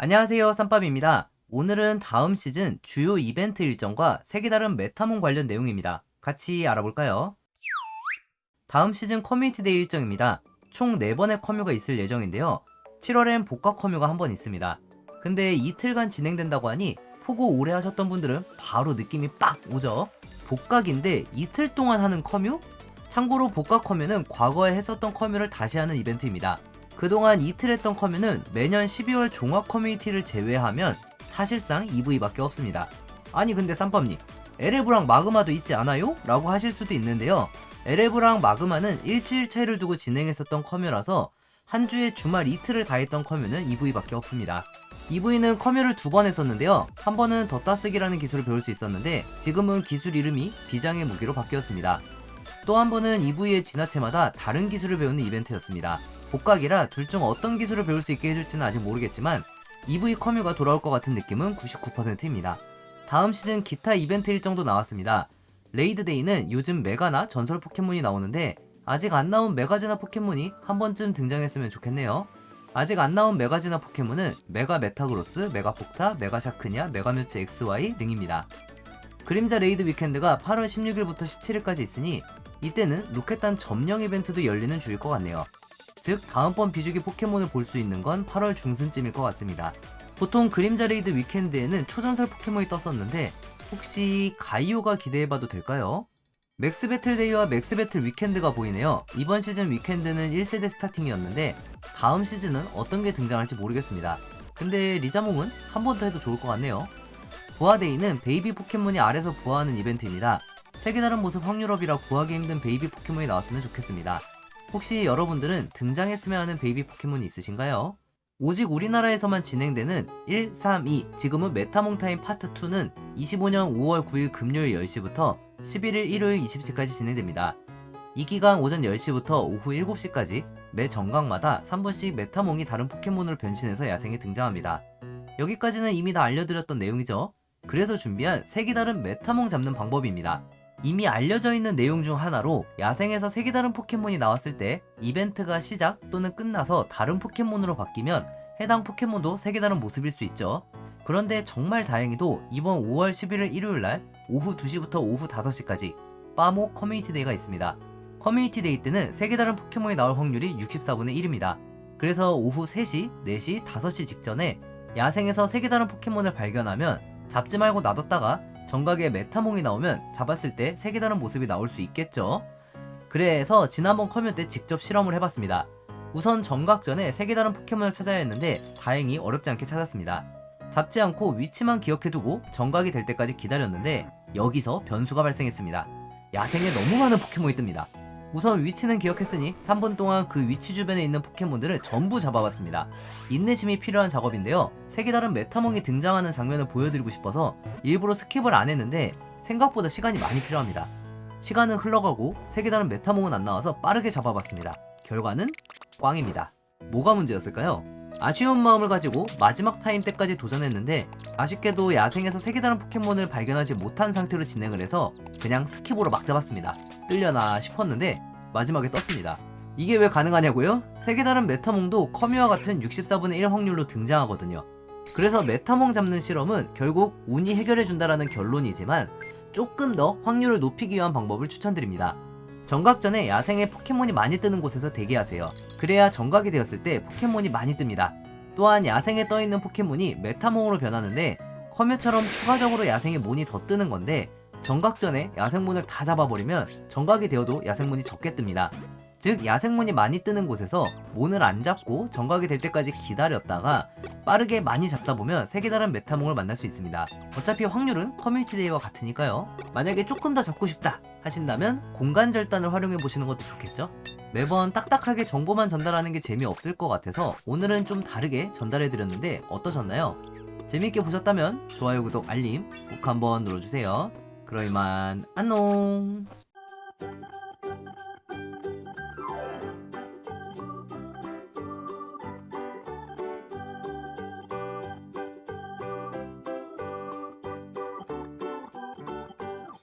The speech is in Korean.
안녕하세요 쌈밥입니다. 오늘은 다음 시즌 주요 이벤트 일정과 색이 다른 메타몬 관련 내용입니다. 같이 알아볼까요? 다음 시즌 커뮤니티 데이 일정입니다. 총 4번의 커뮤가 있을 예정인데요. 7월엔 복각 커뮤가 한 번 있습니다. 근데 이틀간 진행된다고 하니 포고 오래 하셨던 분들은 바로 느낌이 빡 오죠? 복각인데 이틀 동안 하는 커뮤? 참고로 복각 커뮤는 과거에 했었던 커뮤를 다시 하는 이벤트입니다. 그동안 이틀 했던 커뮤는 매년 12월 종합 커뮤니티를 제외하면 사실상 EV밖에 없습니다. 아니 근데 쌈밥님 에레브랑 마그마도 있지 않아요? 라고 하실 수도 있는데요. 에레브랑 마그마는 일주일 차이를 두고 진행했었던 커뮤라서 한 주에 주말 이틀을 다 했던 커뮤는 EV밖에 없습니다. EV는 커뮤를 두 번 했었는데요. 한 번은 더 따쓰기라는 기술을 배울 수 있었는데 지금은 기술 이름이 비장의 무기로 바뀌었습니다. 또 한 번은 EV의 진화체마다 다른 기술을 배우는 이벤트였습니다. 복각이라 둘 중 어떤 기술을 배울 수 있게 해줄지는 아직 모르겠지만 EV 커뮤가 돌아올 것 같은 느낌은 99%입니다. 다음 시즌 기타 이벤트 일정도 나왔습니다. 레이드 데이는 요즘 메가나 전설 포켓몬이 나오는데 아직 안 나온 메가제나 포켓몬이 한 번쯤 등장했으면 좋겠네요. 아직 안 나온 메가제나 포켓몬은 메가 메타그로스, 메가 폭타, 메가 샤크냐, 메가 뮤츠 XY 등입니다. 그림자 레이드 위켄드가 8월 16일부터 17일까지 있으니 이때는 로켓단 점령 이벤트도 열리는 주일 것 같네요. 즉 다음번 비주기 포켓몬을 볼 수 있는 건 8월 중순쯤일 것 같습니다. 보통 그림자 레이드 위켄드에는 초전설 포켓몬이 떴었는데 혹시 가이오가 기대해봐도 될까요? 맥스 배틀 데이와 맥스 배틀 위켄드가 보이네요. 이번 시즌 위켄드는 1세대 스타팅이었는데 다음 시즌은 어떤 게 등장할지 모르겠습니다. 근데 리자몽은 한 번 더 해도 좋을 것 같네요. 부하데이는 베이비 포켓몬이 아래서 부화하는 이벤트입니다. 색이 다른 모습 확률업이라 구하기 힘든 베이비 포켓몬이 나왔으면 좋겠습니다. 혹시 여러분들은 등장했으면 하는 베이비 포켓몬이 있으신가요? 오직 우리나라에서만 진행되는 1, 3, 2 지금은 메타몽타임 파트 2는 25년 5월 9일 금요일 10시부터 11일 일요일 20시까지 진행됩니다. 이 기간 오전 10시부터 오후 7시까지 매 정각마다 3분씩 메타몽이 다른 포켓몬으로 변신해서 야생에 등장합니다. 여기까지는 이미 다 알려드렸던 내용이죠. 그래서 준비한 색이 다른 메타몽 잡는 방법입니다. 이미 알려져 있는 내용 중 하나로 야생에서 색이 다른 포켓몬이 나왔을 때 이벤트가 시작 또는 끝나서 다른 포켓몬으로 바뀌면 해당 포켓몬도 색이 다른 모습일 수 있죠. 그런데 정말 다행히도 이번 5월 11일 일요일 날 오후 2시부터 오후 5시까지 빠모 커뮤니티 데이가 있습니다. 커뮤니티 데이 때는 색이 다른 포켓몬이 나올 확률이 64분의 1입니다. 그래서 오후 3시, 4시, 5시 직전에 야생에서 색이 다른 포켓몬을 발견하면 잡지 말고 놔뒀다가 정각에 메타몽이 나오면 잡았을 때 색이 다른 모습이 나올 수 있겠죠. 그래서 지난번 커뮤 때 직접 실험을 해봤습니다. 우선 정각 전에 색이 다른 포켓몬을 찾아야 했는데 다행히 어렵지 않게 찾았습니다. 잡지 않고 위치만 기억해두고 정각이 될 때까지 기다렸는데 여기서 변수가 발생했습니다. 야생에 너무 많은 포켓몬이 뜹니다. 우선 위치는 기억했으니 3분 동안 그 위치 주변에 있는 포켓몬들을 전부 잡아봤습니다. 인내심이 필요한 작업인데요. 색이 다른 메타몽이 등장하는 장면을 보여드리고 싶어서 일부러 스킵을 안 했는데 생각보다 시간이 많이 필요합니다. 시간은 흘러가고 색이 다른 메타몽은 안 나와서 빠르게 잡아봤습니다. 결과는 꽝입니다. 뭐가 문제였을까요? 아쉬운 마음을 가지고 마지막 타임 때까지 도전했는데 아쉽게도 야생에서 색이 다른 포켓몬을 발견하지 못한 상태로 진행을 해서 그냥 스킵으로 막 잡았습니다. 뜰려나 싶었는데 마지막에 떴습니다. 이게 왜 가능하냐고요? 색이 다른 메타몽도 커뮤와 같은 64분의 1 확률로 등장하거든요. 그래서 메타몽 잡는 실험은 결국 운이 해결해준다라는 결론이지만 조금 더 확률을 높이기 위한 방법을 추천드립니다. 정각 전에 야생에 포켓몬이 많이 뜨는 곳에서 대기하세요. 그래야 정각이 되었을 때 포켓몬이 많이 뜹니다. 또한 야생에 떠있는 포켓몬이 메타몽으로 변하는데 커뮤처럼 추가적으로 야생에 몬이 더 뜨는 건데 정각 전에 야생몬을 다 잡아버리면 정각이 되어도 야생몬이 적게 뜹니다. 즉 야생몬이 많이 뜨는 곳에서 몬을 안 잡고 정각이 될 때까지 기다렸다가 빠르게 많이 잡다 보면 색이 다른 메타몽을 만날 수 있습니다. 어차피 확률은 커뮤니티 데이와 같으니까요. 만약에 조금 더 잡고 싶다 하신다면 공간 절단을 활용해 보시는 것도 좋겠죠? 매번 딱딱하게 정보만 전달하는 게 재미없을 것 같아서 오늘은 좀 다르게 전달해 드렸는데 어떠셨나요? 재미있게 보셨다면 좋아요, 구독, 알림 꼭 한번 눌러주세요. 그럼 이만 안녕